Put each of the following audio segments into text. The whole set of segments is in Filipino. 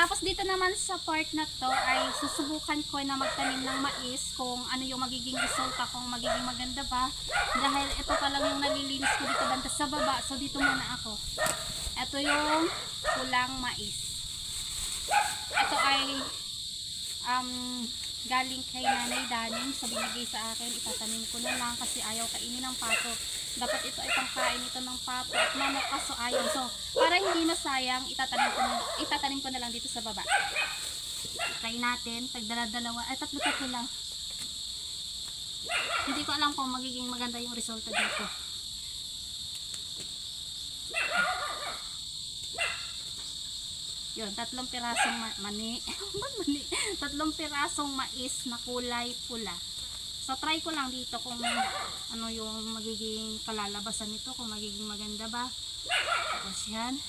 Tapos dito naman sa part na to ay susubukan ko na magtanim ng mais kung ano yung magiging resulta, kung magiging maganda ba. Dahil ito pa lang yung nalilinis ko dito banda sa baba. So dito muna ako. Ito yung pulang mais. Ito ay um, galing kay Nanay Daning. So binigay sa akin, itatanim ko na lang kasi ayaw kainin ng pato. Dapat ito ay pangkain ito ng pato at manok kaso ayaw. So para hindi masayang, itatanim ko na, itatanim ko na lang dito sa baba. Try natin, tagdala-dalawa, ay tatlo-tatlo lang. Hindi ko alam kung magiging maganda yung resulta dito. Yun, tatlong pirasong ma- mani. Mani? tatlong pirasong mais na kulay pula. So, try ko lang dito kung ano yung magiging kalalabasan nito, kung magiging maganda ba. Tapos yan.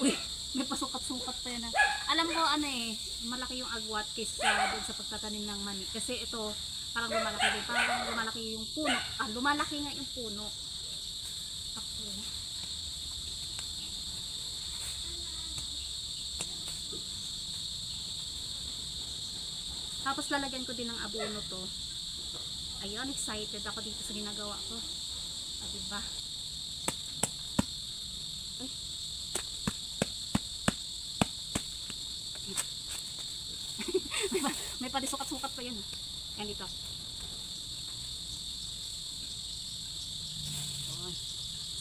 Uy, may pasukat-sukat pa yan. ah. Alam ko ano eh, malaki yung agwat dun sa pagtatanim ng mani. Kasi ito, parang lumalaki din. Parang lumalaki yung puno. Ah, lumalaki nga yung puno. Ako. Tapos lalagyan ko din ng abono to. Ayun, excited ako dito sa ginagawa ko. Ah, diba? Ay. pa, may pa sukat-sukat pa yun. Yan dito.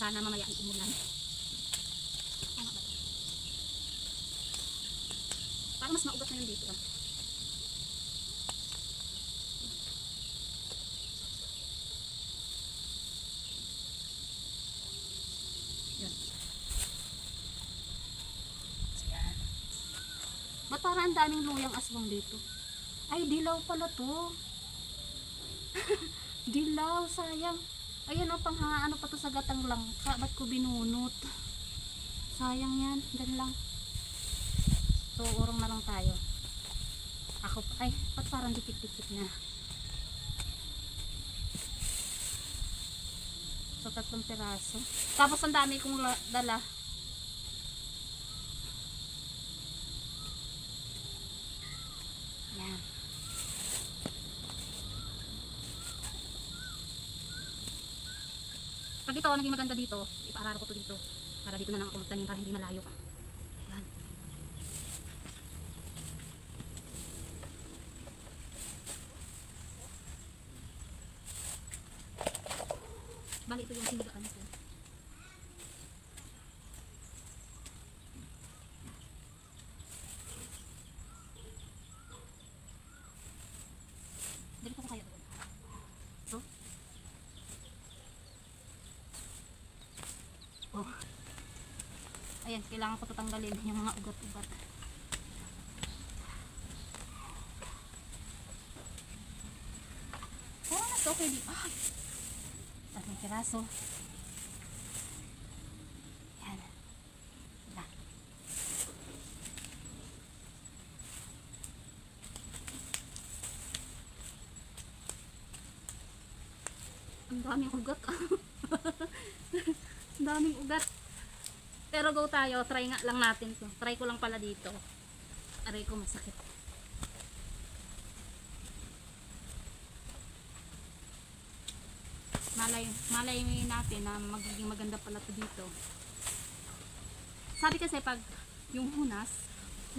Sana mamaya ay umulan. Parang mas maugat na yun dito. ah. Yun. Ayan. Ba't parang ang daming luyang aswang dito? Ay, dilaw pala to. dilaw, sayang. Ayun o, pang ano pa to sa gatang langka. Ba't ko binunot? Sayang yan. Dan lang. So, urong na lang tayo. Ako, ay, ba't parang dikit-dikit na? So, tatlong piraso. Tapos, ang dami kong la- dala. Yan. Pag ito, naging maganda dito, ipaararo ko to dito. Para dito na lang ako magtanim para hindi malayo. Yan. Bali, ito yung sinigaan ko ko kaya doon. So? Oh. Ayan, kailangan ko tatanggalin yung mga ugat-ugat. Parang mas okay di. Ay! Tatlong piraso. Yan. Wala. Ang daming ugat. Ang daming ugat. Pero go tayo, try nga lang natin to. Try ko lang pala dito. Aray ko masakit. malay malay natin na magiging maganda pala to dito sabi kasi pag yung hunas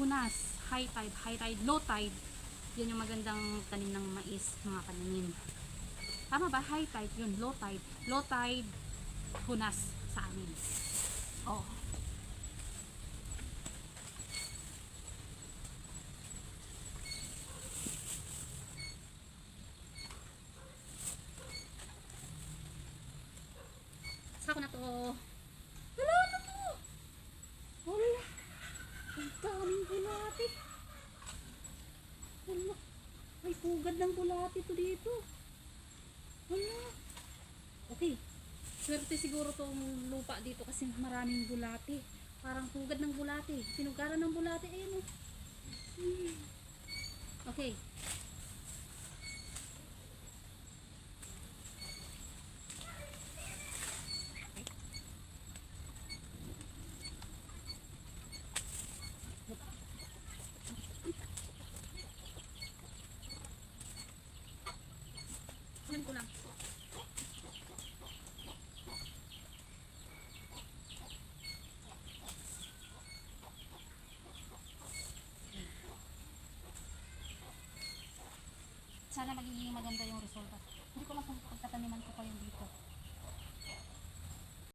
hunas high tide high tide low tide yun yung magandang tanim ng mais mga kananim tama ba high tide yun low tide low tide hunas sa amin oh Saka ko na to. Wala na to. Wala. Ang daming bulati. Wala. May pugad ng bulati to dito. Wala. Okay. Swerte siguro tong lupa dito kasi maraming bulati. Parang pugad ng bulati. Pinugaran ng bulati. Ayun. Hmm. Okay. Sana magiging maganda yung resulta. Hindi ko lang kung pagtataniman ko pa yung dito.